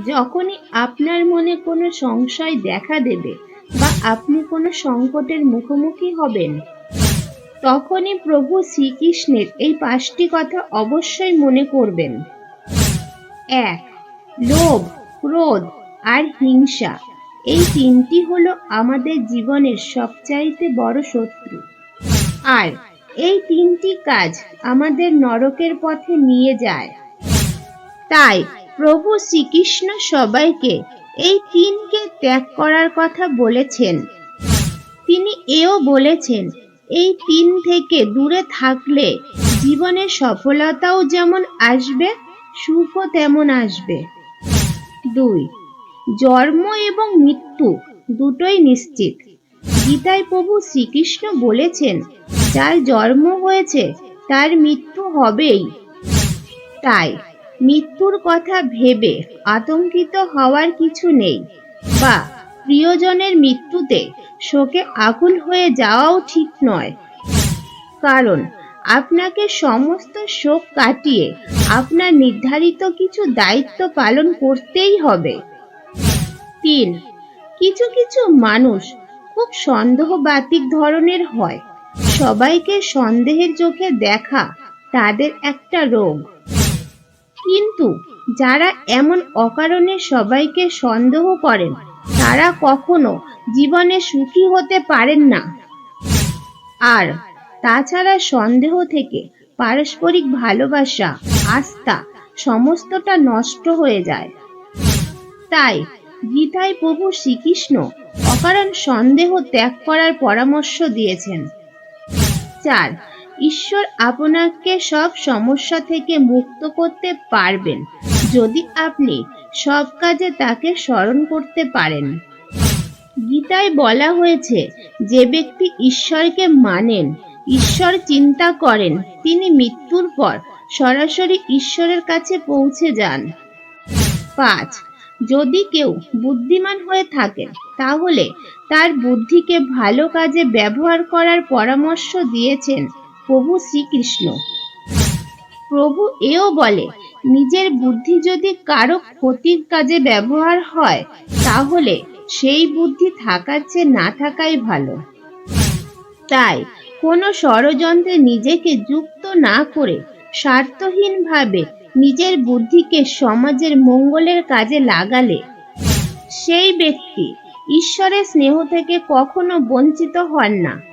যখনই আপনার মনে কোনো সংশয় দেখা দেবে বা আপনি কোনো সংকটের মুখোমুখি হবেন, তখনই প্রভু শ্রীকৃষ্ণের এই পাঁচটি কথা অবশ্যই মনে করবেন। এক, লোভ, ক্রোধ আর হিংসা, এই তিনটি হলো আমাদের জীবনের সবচাইতে বড় শত্রু। আর এই তিনটি কাজ আমাদের নরকের পথে নিয়ে যায়। তাই প্রভু শ্রীকৃষ্ণ সবাইকে এই তিনকে ত্যাগ করার কথা বলেছেন। তিনি এও বলেছেন, এই তিন থেকে দূরে থাকলে জীবনে সফলতাও যেমন আসবে, সুখও তেমন আসবে। দুই, জন্ম এবং মৃত্যু দুটোই নিশ্চিত। গীতায় প্রভু শ্রীকৃষ্ণ বলেছেন, যার জন্ম হয়েছে, তার মৃত্যু হবেই। তাই মৃত্যুর কথা ভেবে আতঙ্কিত হওয়ার কিছু নেই। বা, প্রিয়জনের মৃত্যুতে শোকে আকুল হয়ে যাওয়াও ঠিক নয়। কারণ, আপনাকে সমস্ত শোক কাটিয়ে আপনার নির্ধারিত কিছু দায়িত্ব পালন করতেই হবে। তিন, কিছু কিছু মানুষ খুব সন্দেহবাতিক ধরনের হয়। সবাইকে সন্দেহের চোখে দেখা তাদের একটা রোগ। কিন্তু যারা এমন অকারণে সবাইকে সন্দেহ করেন, তারা কখনো জীবনে সুখী হতে পারেন না। আর তাছাড়া সন্দেহ থেকে পারস্পরিক ভালোবাসা, আস্থা সমস্তটা নষ্ট হয়ে যায়। তাই গীতায় প্রভু শ্রীকৃষ্ণ অকারণ সন্দেহ ত্যাগ করার পরামর্শ দিয়েছেন। চার ঈশ্বর আপনাকে সব সমস্যা থেকে মুক্ত করতে পারবেন যদি আপনি সব কাজে তাকে স্মরণ করতে পারেন। গীতায় বলা হয়েছে, যে ব্যক্তি ঈশ্বরকে মানেন, ঈশ্বর চিন্তা করেন, তিনি মৃত্যুর পর সরাসরি ঈশ্বরের কাছে পৌঁছে যান। পাঁচ, যদি কেউ বুদ্ধিমান হয়ে থাকেন, তাহলে তার বুদ্ধিকে ভালো কাজে ব্যবহার করার পরামর্শ দিয়েছেন প্রভু শ্রীকৃষ্ণ। প্রভু এও বলে, নিজের বুদ্ধি যদি কারও ক্ষতির কাজে ব্যবহার হয়, তাহলে সেই বুদ্ধি থাকার চেয়ে না থাকাই ভালো। তাই কোনো ষড়যন্ত্রে নিজেকে যুক্ত না করে স্বার্থহীনভাবে নিজের বুদ্ধিকে সমাজের মঙ্গলের কাজে লাগালে, সেই ব্যক্তি ঈশ্বরের স্নেহ থেকে কখনো বঞ্চিত হন না।